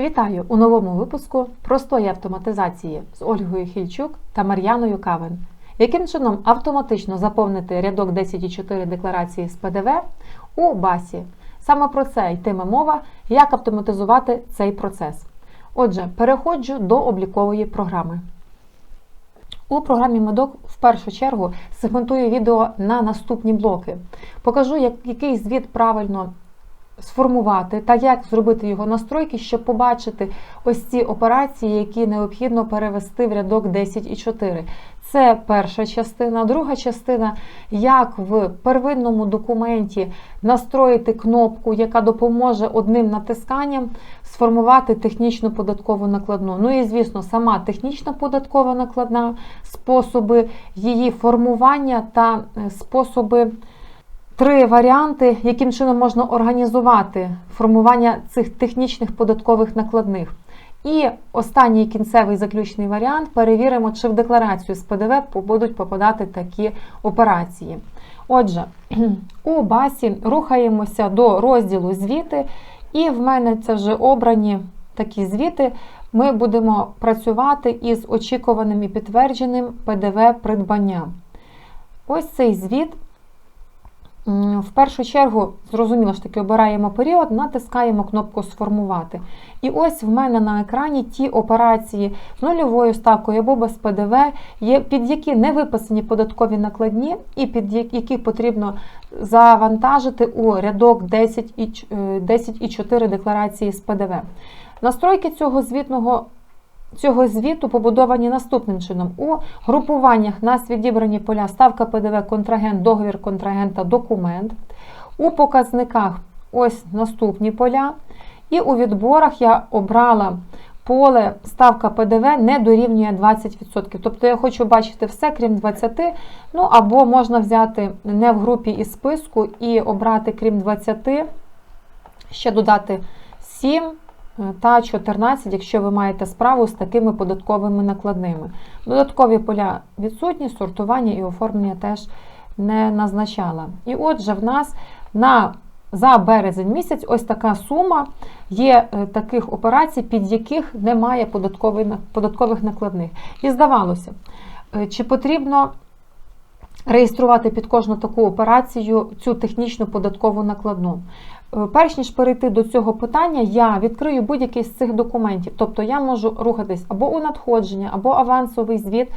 Вітаю у новому випуску простої автоматизації з Ольгою Хільчук та Мар'яною Кавен. Яким чином автоматично заповнити рядок 10.4 декларації з ПДВ у БАСі? Саме про це йтиме мова, як автоматизувати цей процес. Отже, переходжу до облікової програми. У програмі Медок в першу чергу сегментую відео на наступні блоки. Покажу, який звіт правильно сформувати та як зробити його настройки, щоб побачити ось ці операції, які необхідно перевести в рядок 10 і 4. Це перша частина. Друга частина, як в первинному документі настроїти кнопку, яка допоможе одним натисканням сформувати технічну податкову накладну. Ну і, звісно, сама технічна податкова накладна, способи її формування та е, способи три варіанти, яким чином можна організувати формування цих технічних податкових накладних. І останній кінцевий заключний варіант перевіримо, чи в декларацію з ПДВ будуть попадати такі операції. Отже, у басі рухаємося до розділу звіти, і в мене це вже обрані такі звіти. Ми будемо працювати із очікуваним і підтвердженим ПДВ придбання. Ось цей звіт в першу чергу, зрозуміло ж таки, обираємо період, натискаємо кнопку Сформувати. І ось в мене на екрані ті операції з нульовою ставкою або без ПДВ, під які не виписані податкові накладні, і під які потрібно завантажити у рядок 10 і 4 декларації з ПДВ. Настройки цього звітного цього звіту побудовані наступним чином. У групуваннях нас відібрані поля ставка ПДВ, контрагент, договір контрагента, документ. У показниках ось наступні поля. І у відборах я обрала поле ставка ПДВ не дорівнює 20%. Тобто я хочу бачити все, крім 20%. Ну або можна взяти не в групі із списку і обрати крім 20%, ще додати 7 та 14, якщо ви маєте справу з такими податковими накладними. Додаткові поля відсутні, сортування і оформлення теж не назначала. І отже, в нас на за березень місяць ось така сума є е, таких операцій, під яких немає податкових накладних. І здавалося, е, чи потрібно реєструвати під кожну таку операцію цю технічну податкову накладну. Е, перш ніж перейти до цього питання, я відкрию будь-який з цих документів. Тобто я можу рухатись або у надходження, або авансовий звіт,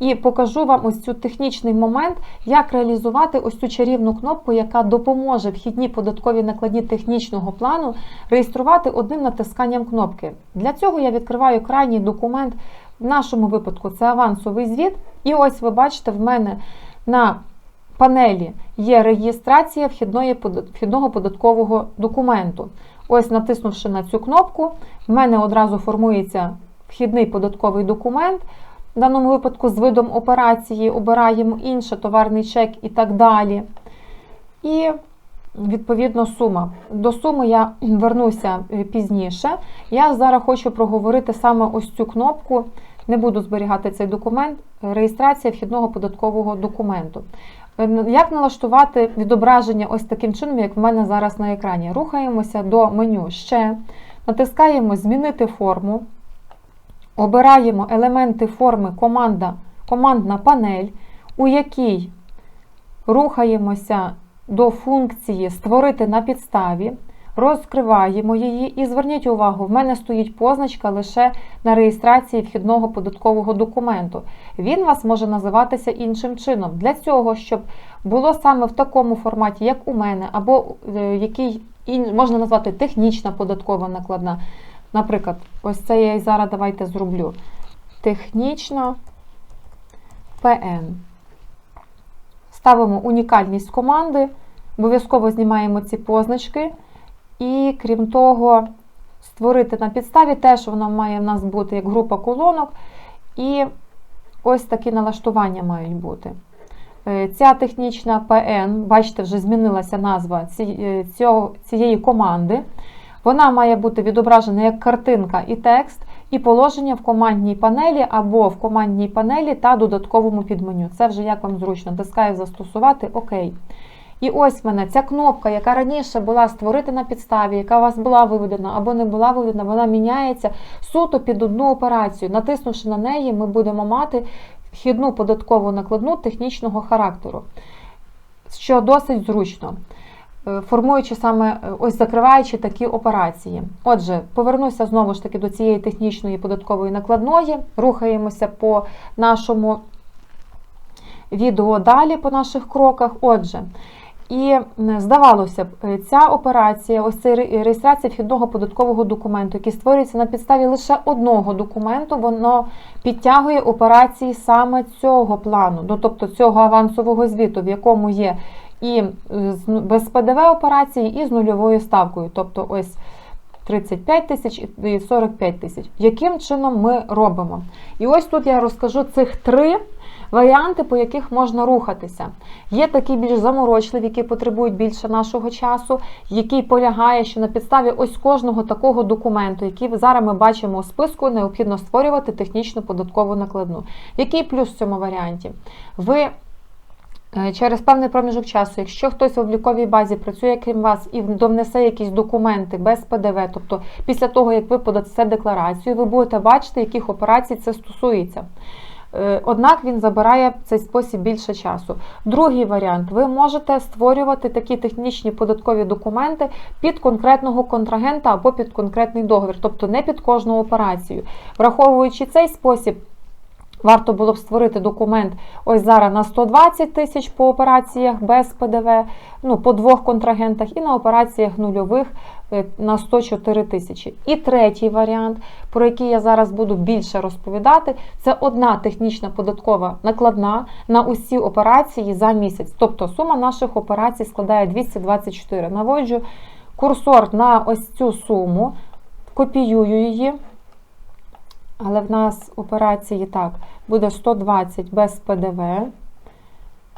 і покажу вам ось цю технічний момент, як реалізувати ось цю чарівну кнопку, яка допоможе вхідні податкові накладні технічного плану реєструвати одним натисканням кнопки. Для цього я відкриваю крайній документ. В нашому випадку це авансовий звіт. І ось ви бачите, в мене на панелі є реєстрація вхідного податкового документу. Ось, натиснувши на цю кнопку, в мене одразу формується вхідний податковий документ. В даному випадку з видом операції обираємо інше, товарний чек і так далі. І, відповідно, сума. До суми я вернуся е, пізніше. Я зараз хочу проговорити саме ось цю кнопку. Не буду зберігати цей документ, реєстрація вхідного податкового документу. Е, як налаштувати відображення ось таким чином, як в мене зараз на екрані? Рухаємося до меню ще, натискаємо Змінити форму, обираємо елементи форми команда, командна панель, у якій рухаємося до функції Створити на підставі. Розкриваємо її і зверніть увагу, в мене стоїть позначка лише на реєстрації вхідного податкового документу. Він вас може називатися іншим чином. Для цього, щоб було саме в такому форматі, як у мене, або е, який можна назвати технічна податкова накладна. Наприклад, ось це я і зараз давайте зроблю. Технічна ПН. Ставимо унікальність команди, обов'язково знімаємо ці позначки. І крім того, створити на підставі теж воно має в нас бути як група колонок. І ось такі налаштування мають бути. Е, ця технічна ПН, бачите, вже змінилася назва е, цієї команди. Вона має бути відображена як картинка і текст, і положення в командній панелі або в командній панелі та додатковому підменю. Це вже як вам зручно. Тискаю застосувати ОК. І ось мене ця кнопка, яка раніше була створити на підставі, яка у вас була виведена або не була виведена, вона міняється суто під одну операцію. Натиснувши на неї, ми будемо мати вхідну податкову накладну технічного характеру, що досить зручно. е, Формуючи саме, е, ось закриваючи такі операції. Отже, повернуся знову ж таки до цієї технічної податкової накладної, рухаємося по нашому відео далі по наших кроках. Отже, і здавалося б, е, ця операція, ось ця реєстрація вхідного податкового документу, який створюється на підставі лише одного документу, воно підтягує операції саме цього плану, ну, тобто цього авансового звіту, в якому є і е, ну- без ПДВ операції, і з нульовою ставкою. Тобто ось 35 тисяч і 45 тисяч. Яким чином ми робимо? І ось тут я розкажу цих три варіанти, по яких можна рухатися. Є такі більш заморочливі, які потребують більше нашого часу, який полягає, що на підставі ось кожного такого документу, який зараз ми бачимо у списку, необхідно створювати технічну податкову накладну. Який плюс в цьому варіанті? Ви Е, Через певний проміжок часу, якщо хтось в обліковій базі працює крім вас і довнесе якісь документи без ПДВ, тобто після того, як ви подасте декларацію, ви будете бачити, яких операцій це стосується. Е, Однак він забирає цей спосіб більше часу. Другий варіант: ви можете створювати такі технічні податкові документи під конкретного контрагента або під конкретний договір, тобто не під кожну операцію. Враховуючи цей спосіб, Варто було б створити документ ось зараз на 120 тисяч по операціях без ПДВ, ну по двох контрагентах, і на операціях нульових е, на 104 тисячі. І третій варіант, про який я зараз буду більше розповідати, це одна технічна податкова накладна на усі операції за місяць. Тобто сума наших операцій складає 224. Наводжу курсор на ось цю суму, копіюю її. Але в нас операції так, буде 120 без ПДВ.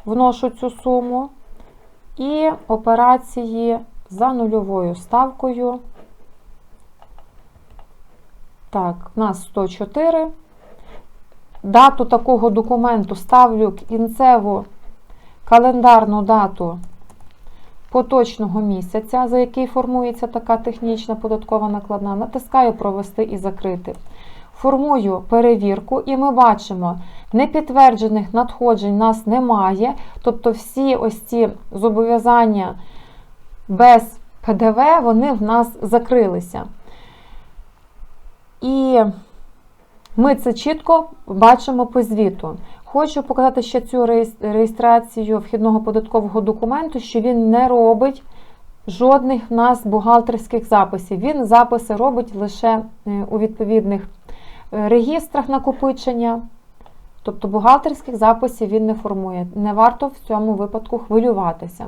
Вношу цю суму. І операції за нульовою ставкою. Так, в нас 104. Дату такого документу ставлю кінцеву календарну дату поточного місяця, за який формується така технічна податкова накладна. Натискаю Провести і закрити формую перевірку, і ми бачимо, непідтверджених надходжень нас немає. Тобто всі ось ці зобов'язання без ПДВ, вони в нас закрилися. І ми це чітко бачимо по звіту. Хочу показати ще цю реєстрацію вхідного податкового документу, що він не робить жодних в нас бухгалтерських записів. Він записи робить лише у відповідних регістрах накопичення, тобто бухгалтерських записів він не формує. Не варто в цьому випадку хвилюватися.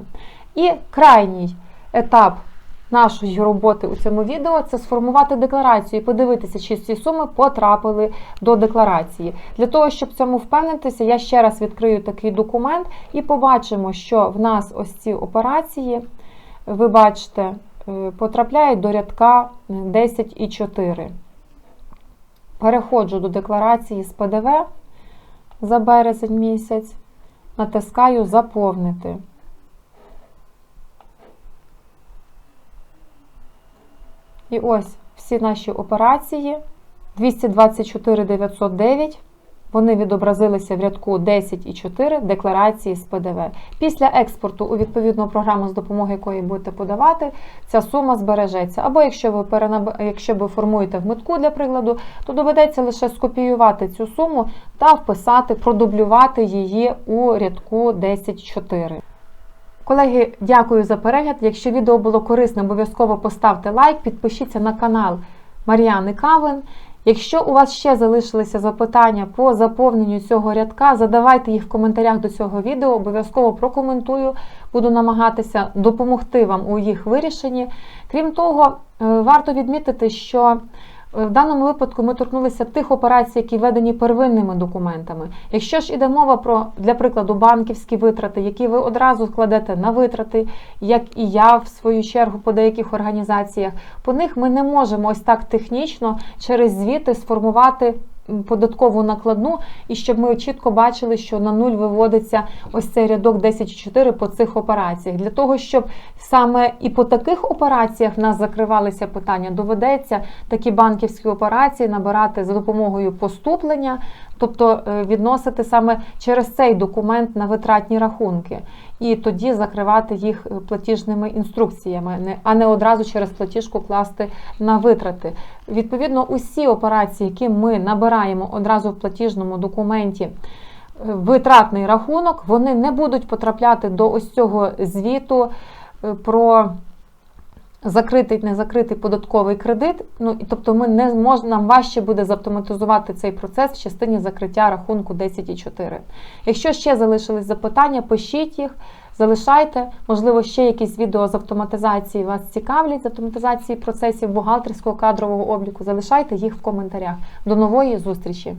І крайній етап нашої роботи у цьому відео це сформувати декларацію і подивитися, чи ці суми потрапили до декларації. Для того, щоб в цьому впевнитися, я ще раз відкрию такий документ і побачимо, що в нас ось ці операції, ви бачите, потрапляють до рядка 10,4. Переходжу до декларації з ПДВ за березень місяць, натискаю Заповнити. І ось всі наші операції 224 909. Вони відобразилися в рядку 10,4 декларації з ПДВ. Після експорту у відповідну програму, з допомогою якої будете подавати, ця сума збережеться. Або якщо ви перенаб... якщо ви формуєте в митку для прикладу, то доведеться лише скопіювати цю суму та вписати, продублювати її у рядку 10,4. Колеги, дякую за перегляд. Якщо відео було корисне, обов'язково поставте лайк, підпишіться на канал Мар'яни Кавен. Якщо у вас ще залишилися запитання по заповненню цього рядка, задавайте їх в коментарях до цього відео, обов'язково прокоментую, буду намагатися допомогти вам у їх вирішенні. Крім того, варто відмітити, що в даному випадку ми торкнулися тих операцій, які ведені первинними документами. Якщо ж іде мова про, для прикладу, банківські витрати, які ви одразу складете на витрати, як і я в свою чергу по деяких організаціях, по них ми не можемо ось так технічно через звіти сформувати податкову накладну, і щоб ми чітко бачили, що на нуль виводиться ось цей рядок 10.4 по цих операціях. Для того, щоб саме і по таких операціях в нас закривалися питання, доведеться такі банківські операції набирати за допомогою поступлення, тобто е, відносити саме через цей документ на витратні рахунки, і тоді закривати їх е, платіжними інструкціями, а не одразу через платіжку класти на витрати. Відповідно, усі операції, які ми набираємо одразу в платіжному документі. е, Витратний рахунок, вони не будуть потрапляти до ось цього звіту про закритий незакритий податковий кредит. Ну і тобто, ми не зможемо нам важче буде завтоматизувати цей процес в частині закриття рахунку 10.4. Якщо ще залишились запитання, пишіть їх. Залишайте, можливо, ще якісь відео з автоматизації вас цікавлять, з автоматизації процесів бухгалтерського кадрового обліку. Залишайте їх в коментарях. До нової зустрічі!